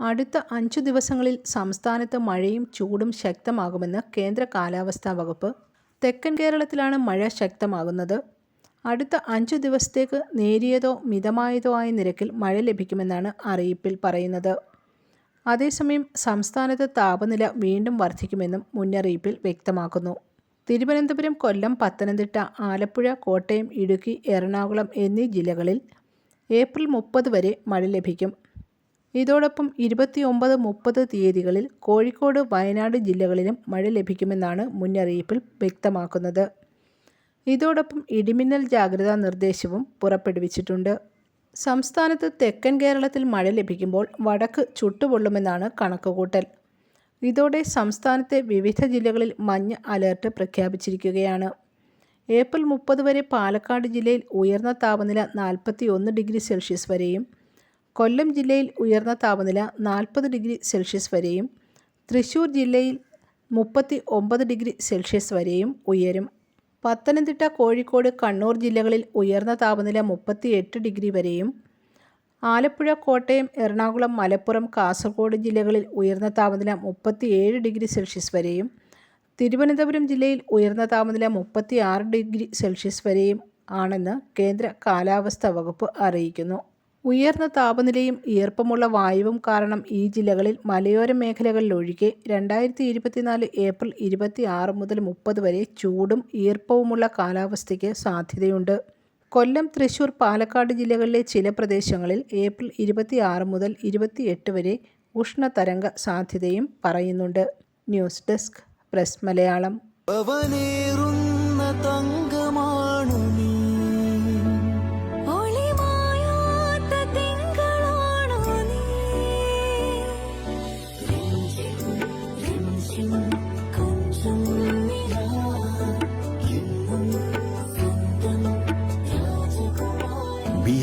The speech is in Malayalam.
അടുത്ത അഞ്ചു ദിവസങ്ങളിൽ സംസ്ഥാനത്ത് മഴയും ചൂടും ശക്തമാകുമെന്ന് കേന്ദ്ര കാലാവസ്ഥാ വകുപ്പ്. തെക്കൻ കേരളത്തിലാണ് മഴ ശക്തമാകുന്നത്. അടുത്ത അഞ്ചു ദിവസത്തേക്ക് നേരിയതോ മിതമായതോ ആയ നിരക്കിൽ മഴ ലഭിക്കുമെന്നാണ് അറിയിപ്പിൽ പറയുന്നത്. അതേസമയം സംസ്ഥാനത്ത് താപനില വീണ്ടും വർദ്ധിക്കുമെന്നും മുന്നറിയിപ്പിൽ വ്യക്തമാക്കുന്നു. തിരുവനന്തപുരം കൊല്ലം പത്തനംതിട്ട ആലപ്പുഴ കോട്ടയം ഇടുക്കി എറണാകുളം എന്നീ ജില്ലകളിൽ ഏപ്രിൽ മുപ്പത് വരെ മഴ ലഭിക്കും. ഇതോടൊപ്പം ഇരുപത്തിയൊമ്പത് മുപ്പത് തീയതികളിൽ കോഴിക്കോട് വയനാട് ജില്ലകളിലും മഴ ലഭിക്കുമെന്നാണ് മുന്നറിയിപ്പിൽ വ്യക്തമാക്കുന്നത്. ഇതോടൊപ്പം ഇടിമിന്നൽ ജാഗ്രതാ നിർദ്ദേശവും പുറപ്പെടുവിച്ചിട്ടുണ്ട്. സംസ്ഥാനത്ത് തെക്കൻ കേരളത്തിൽ മഴ ലഭിക്കുമ്പോൾ വടക്ക് ചുട്ടുപൊള്ളുമെന്നാണ് കണക്കുകൂട്ടൽ. ഇതോടെ സംസ്ഥാനത്തെ വിവിധ ജില്ലകളിൽ മഞ്ഞ അലേർട്ട് പ്രഖ്യാപിച്ചിരിക്കുകയാണ്. ഏപ്രിൽ മുപ്പത് വരെ പാലക്കാട് ജില്ലയിൽ ഉയർന്ന താപനില നാൽപ്പത്തി ഒന്ന് ഡിഗ്രി സെൽഷ്യസ് വരെയും കൊല്ലം ജില്ലയിൽ ഉയർന്ന താപനില നാൽപ്പത് ഡിഗ്രി സെൽഷ്യസ് വരെയും തൃശ്ശൂർ ജില്ലയിൽ മുപ്പത്തി ഒമ്പത് ഡിഗ്രി സെൽഷ്യസ് വരെയും ഉയരും. പത്തനംതിട്ട കോഴിക്കോട് കണ്ണൂർ ജില്ലകളിൽ ഉയർന്ന താപനില മുപ്പത്തി എട്ട് ഡിഗ്രി വരെയും ആലപ്പുഴ കോട്ടയം എറണാകുളം മലപ്പുറം കാസർഗോഡ് ജില്ലകളിൽ ഉയർന്ന താപനില മുപ്പത്തി ഏഴ് ഡിഗ്രി സെൽഷ്യസ് വരെയും തിരുവനന്തപുരം ജില്ലയിൽ ഉയർന്ന താപനില മുപ്പത്തി ആറ് ഡിഗ്രി സെൽഷ്യസ് വരെയും ആണെന്ന് കേന്ദ്ര കാലാവസ്ഥാ വകുപ്പ് അറിയിക്കുന്നു. ഉയർന്ന താപനിലയും ഈർപ്പമുള്ള വായുവും കാരണം ഈ ജില്ലകളിൽ മലയോര മേഖലകളിലൊഴികെ രണ്ടായിരത്തി ഇരുപത്തിനാല് ഏപ്രിൽ ഇരുപത്തി ആറ് മുതൽ മുപ്പത് വരെ ചൂടും ഈർപ്പവുമുള്ള കാലാവസ്ഥയ്ക്ക് സാധ്യതയുണ്ട്. കൊല്ലം തൃശൂർ പാലക്കാട് ജില്ലകളിലെ ചില പ്രദേശങ്ങളിൽ ഏപ്രിൽ ഇരുപത്തി ആറ് മുതൽ ഇരുപത്തിയെട്ട് വരെ ഉഷ്ണതരംഗ സാധ്യതയും പറയുന്നുണ്ട്. News desk press Malayalam.